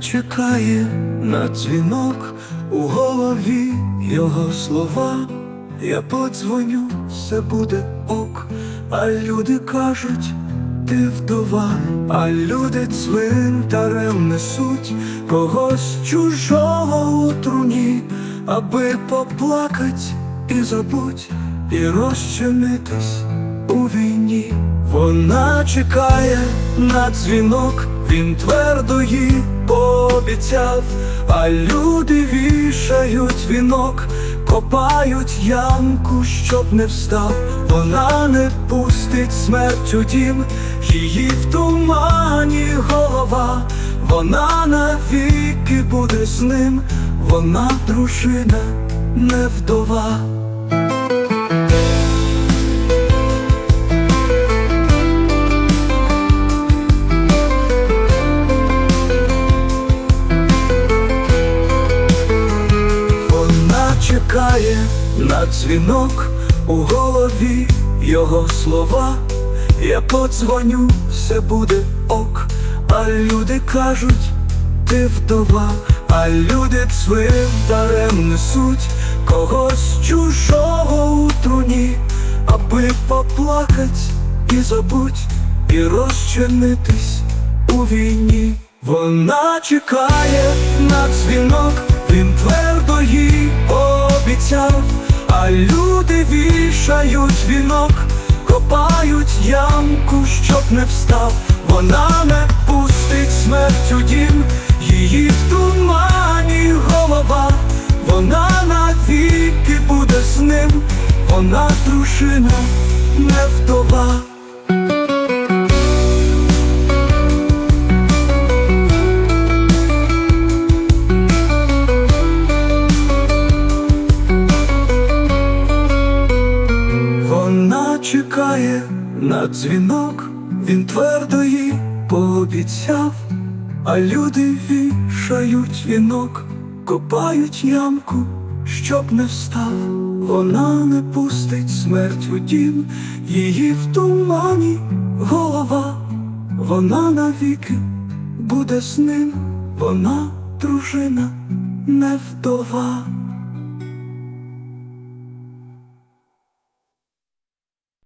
чекає на дзвінок у голові його слова. Я подзвоню, все буде ок, а люди кажуть, ти вдова, а люди цвинтарем несуть когось чужого у труні, аби поплакать і забудь, і розчинитись у війні. Вона чекає на дзвінок, він твердо їй пообіцяв, а люди вішають вінок, копають ямку, щоб не встав. Вона не пустить смерть у дім, її в тумані голова, вона навіки буде з ним, вона дружина, не вдова. Чекає на дзвінок у голові його слова. Я подзвоню, все буде ок, а люди кажуть, ти вдова, а люди цвинтарем несуть когось чужого у труні, аби поплакать і забудь, і розчинитись у війні. Вона чекає на дзвінок, обіцяв, а люди вішають вінок, копають ямку, щоб не встав. Вона не пустить смерть у дім, її в тумані голова, вона навіки буде з ним, вона дружина, не вдова. Чекає на дзвінок, він твердо їй пообіцяв, а люди вішають вінок, копають ямку, щоб не встав. Вона не пустить смерть у дім, її в тумані голова, вона навіки буде з ним, вона дружина, не вдова.